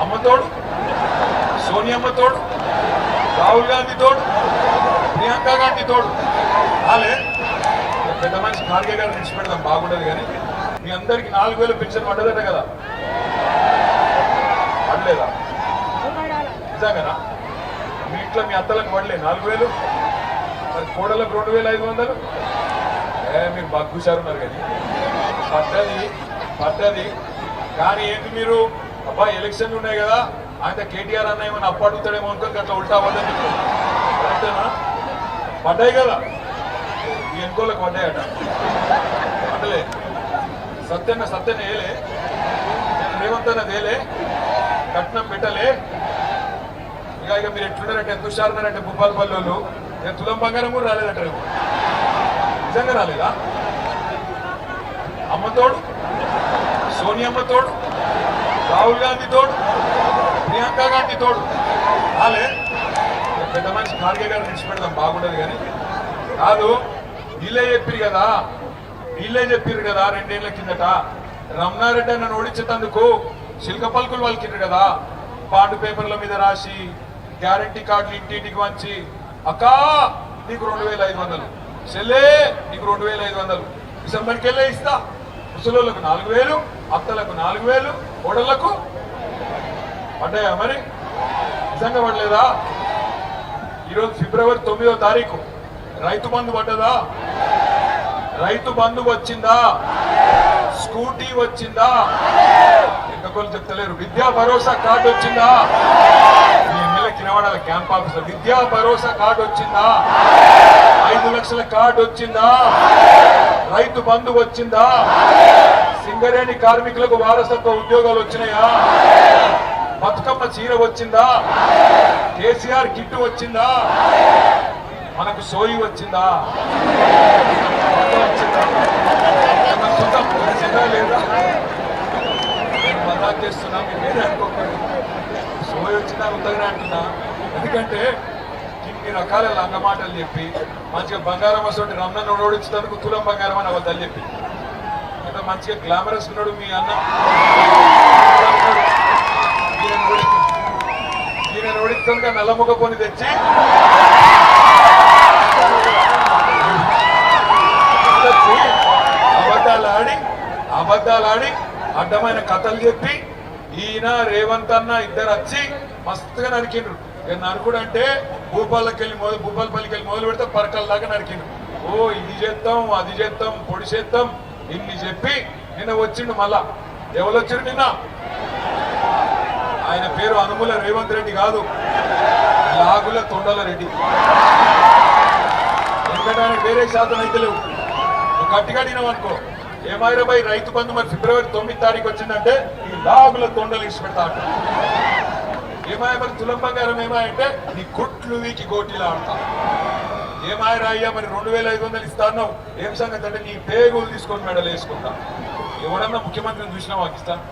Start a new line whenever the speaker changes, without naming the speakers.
అమ్మతోడు సోనియమ్మ తోడు రాహుల్ గాంధీ తోడు ప్రియాంక గాంధీ తోడు ఆలే పెద్ద మనిషి ఖార్గే గారు నిలిచిపెడదాం బాగుండదు కానీ మీ అందరికి నాలుగు వేలు పెన్షన్ పడ్డదట కదా. పడలేదా? నిజంగానా? మీ ఇంట్లో మీ అత్తలకు పడలే నాలుగు వేలు? మరి కోడలకు రెండు వేల ఐదు వందలు? ఏ మీరు బాగా కూర్చారున్నారు కానీ. పడ్డది పడ్డది. కానీ ఏంటి మీరు? అబ్బా ఎలక్షన్లు ఉన్నాయి కదా. ఆయన కేటీఆర్ అన్న ఏమైనా అప్పడుగుతాడేమో అనుకోని అట్లా ఉల్టా అవ్వదని కరెక్టేనా? పడ్డాయి కదా. ఈ ఎన్కోలకు పడ్డాయట. పడ్డలే. సత్యన్న సత్యన్న ఏలే. రేవంత్ వేలే కట్నం పెట్టలే. ఇక ఇక మీరు ఎట్లున్నారంటే ఎంత హుషారున్నారంటే భూపాలపల్లి వాళ్ళు నేను తులం బంగారం కూడా రాలేదంట రేపు. నిజంగా రాలేదా? అమ్మ తోడు? తోడు? రాహుల్ గాంధీ తోడు ప్రియాంక గాంధీ తోడు. రాలే పెద్ద మనిషి ఖార్గే గారు నిలిచిపెడదాం బాగుండదు కానీ. కాదు వీళ్ళే చెప్పిరు కదా. వీళ్ళే చెప్పిరు కదా రెండేళ్ళ కిందట. రమణారెడ్డి నన్ను ఓడించేటందుకు శిల్క పలుకులు వాళ్ళకిండ్రు కదా. పాండు పేపర్ల మీద రాసి గ్యారంటీ కార్డులు ఇంటింటికి వంచి అక్కా నీకు రెండు వేల ఐదు వందలు. చెల్లే నీకు రెండు వేల ఐదు వందలు. డిసెంబర్కి వెళ్ళే ఇస్తా. ముసలోళ్ళకు నాలుగు వేలు అత్తలకు నాలుగు వేలు కోడళ్ళకు పడ్డాయా మరి? నిజంగా పడలేదా? ఈరోజు ఫిబ్రవరి తొమ్మిదో తారీఖు. రైతు బంధు పడ్డదా? రైతు బంధు వచ్చిందా? స్కూటీ వచ్చిందా? ఎంతకోళ్ళు చెప్తలేరు. విద్యా భరోసా కార్డు వచ్చిందా? మీ MLA కినవాడాల camp officer Vidya Bharosa card వచ్చిందా? ఐదు లక్షల కార్డు వచ్చిందా? రైతు బంధు వచ్చిందా? సింగరేణి కార్మికులకు వారసత్వ ఉద్యోగాలు వచ్చినాయా? బతుకమ్మ చీర వచ్చిందా? కేసీఆర్ కిట్టు వచ్చిందా? మనకు సోయి వచ్చిందా? వచ్చిందా? లేదా? నేను చేస్తున్నా మీరు సోయి వచ్చిందా ఉత్తగానే అంటున్నా. ఎందుకంటే ఇన్ని రకాల లంగమాటలు చెప్పి మంచిగా బంగారం వస్తుంటే రమణను ఓడించడానికి తులం బంగారం అని అబద్ధాలు చెప్పి. అంటే మంచిగా గ్లామరస్ ఉన్నాడు మీ అన్న. ఈయన ఓడి- నల్లముఖ కొని తెచ్చి. అబద్ధాలు ఆడి అబద్ధాలు ఆడి అడ్డమైన కథలు చెప్పి ఈయన రేవంత్ అన్న ఇద్దరు వచ్చి మస్తుగా నరికిండ్రు. నరుకుడు అంటే భూపాలకి వెళ్ళి మొదలు భూపాలపల్లికి వెళ్ళి మొదలు పెడితే పరకల్లాగా నరికిండు. ఓ ఇది చేద్దాం అది చేద్దాం పొడి చేద్దాం ఇన్ని చెప్పి నిన్న వచ్చిండు మళ్ళా. ఎవరు వచ్చిండు నిన్న? ఆయన పేరు అనుముల రేవంత్ రెడ్డి కాదు. లాగుల తొండల రెడ్డి. ఎందుకంటే ఆయన వేరే శాతం అయితే లేవు. నువ్వు గట్టిగా అడిగినావు అనుకో. ఏమైరాబాయి రైతు బంధు మరి ఫిబ్రవరి తొమ్మిది తారీఖు వచ్చిందంటే ఈ లాగుల తొండలు ఇచ్చి పెడతా ఏమాయమని ఏమాయ మరి అంటే నీ కుట్లు వీకి గోటీలా ఆడతా ఏమాయరా అయ్యా మరి రెండు వేల ఐదు వందలు ఇస్తాను ఏం సంగతి అంటే నీ పేగులు తీసుకొని మెడలు వేసుకుంటా ఎవడన్నా ముఖ్యమంత్రిని చూసినా పాకిస్తాన్